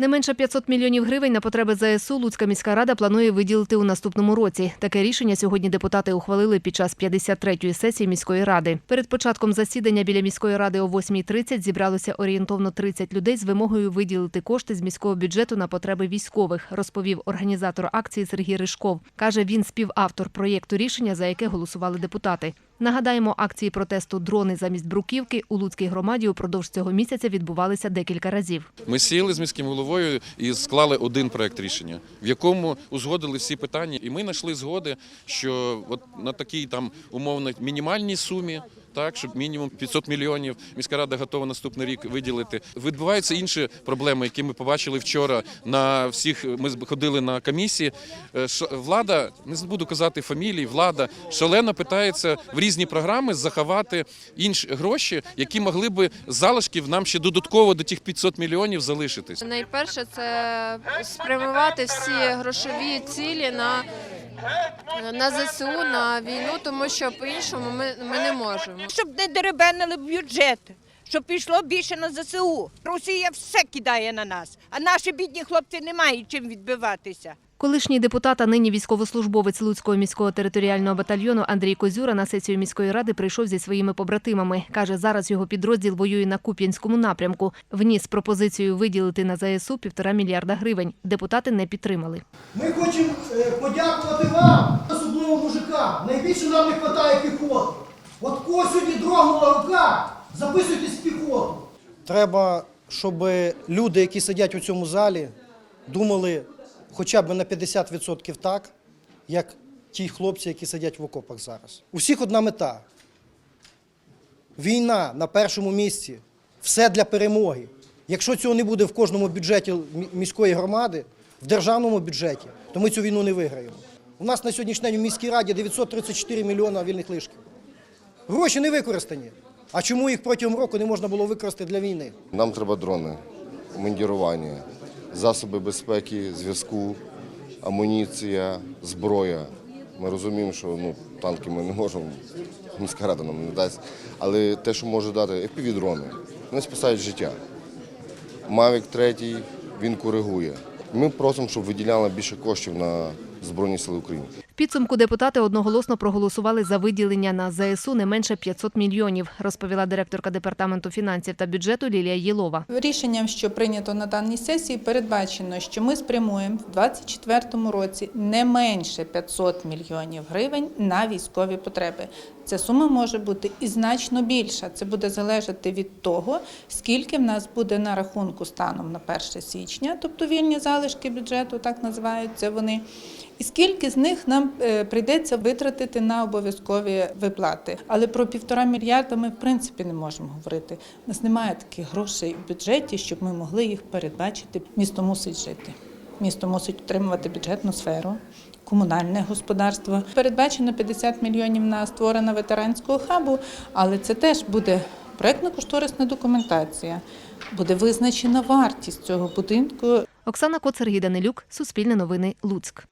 Не менше 500 мільйонів гривень на потреби ЗСУ Луцька міська рада планує виділити у наступному році. Таке рішення сьогодні депутати ухвалили під час 53-ї сесії міської ради. Перед початком засідання біля міської ради о 8.30 зібралося орієнтовно 30 людей з вимогою виділити кошти з міського бюджету на потреби військових, розповів організатор акції Сергій Ришков. Каже, він співавтор проєкту рішення, за яке голосували депутати. Нагадаємо, акції протесту дрони замість бруківки у Луцькій громаді упродовж цього місяця відбувалися декілька разів. Ми сіли з міським головою і склали один проект рішення, в якому узгодили всі питання. І ми знайшли згоди, що от на такій там умовно мінімальній сумі. Так, щоб мінімум 500 мільйонів міська рада готова наступний рік виділити. Відбуваються інші проблеми, які ми побачили вчора. На всіх ми ходили на комісії. Е, Влада, не буду казати фамілії, влада шалено питається в різні програми заховати інші гроші, які могли би залишків нам ще додатково до тих 500 мільйонів залишитись. Найперше це спрямувати всі грошові цілі на, на ЗСУ, на війну, тому що по-іншому ми, ми не можемо. щоб не деребенили бюджет, щоб пішло більше на ЗСУ. Росія все кидає на нас, а наші бідні хлопці не мають чим відбиватися. Колишній депутат, а нині військовослужбовець Луцького міського територіального батальйону Андрій Козюра на сесію міської ради прийшов зі своїми побратимами. Каже, зараз його підрозділ воює на Куп'янському напрямку. Вніс пропозицію виділити на ЗСУ півтора мільярда гривень. Депутати не підтримали. Ми хочемо е, подякувати вам, особливо мужикам. Найбільше нам не вистачає піхоти. От кого сьогодні дрогнула рука, записуйтесь в піхоту. Треба, щоб люди, які сидять у цьому залі, думали хоча б на 50% так, як ті хлопці, які сидять в окопах зараз. У всіх одна мета. Війна на першому місці, все для перемоги. Якщо цього не буде в кожному бюджеті міської громади, в державному бюджеті, то ми цю війну не виграємо. У нас на сьогоднішній день у міській раді 934 мільйона вільних лишків. Гроші не використані. А чому їх протягом року не можна було використати для війни? Нам треба дрони, командірування, засоби безпеки, зв'язку, амуніція, зброя. Ми розуміємо, що ну, танки ми не можемо, міська рада нам не дасть. Але те, що може дати FPV-дрони, вони спасають життя. Мавік 3 він коригує. Ми просимо, щоб виділяли більше коштів на Збройні Сили України. Підсумку депутати одноголосно проголосували за виділення на ЗСУ не менше 500 мільйонів, розповіла директорка департаменту фінансів та бюджету Лілія Єлова. Рішенням, що прийнято на даній сесії, передбачено, що ми спрямуємо в 2024 році не менше 500 мільйонів гривень на військові потреби. Ця сума може бути і значно більша. Це буде залежати від того, скільки в нас буде на рахунку станом на 1 січня, тобто вільні залишки бюджету, так називаються вони. І скільки з них нам е, прийдеться витратити на обов'язкові виплати. Але про півтора мільярда ми в принципі не можемо говорити. У нас немає таких грошей в бюджеті, щоб ми могли їх передбачити. Місто мусить жити. Місто мусить утримувати бюджетну сферу, комунальне господарство. Передбачено 50 мільйонів на створення ветеранського хабу, але це теж буде проєктно-кошторисна документація. Буде визначена вартість цього будинку. Оксана Коцер, Данилюк, Суспільне новини, Луцьк.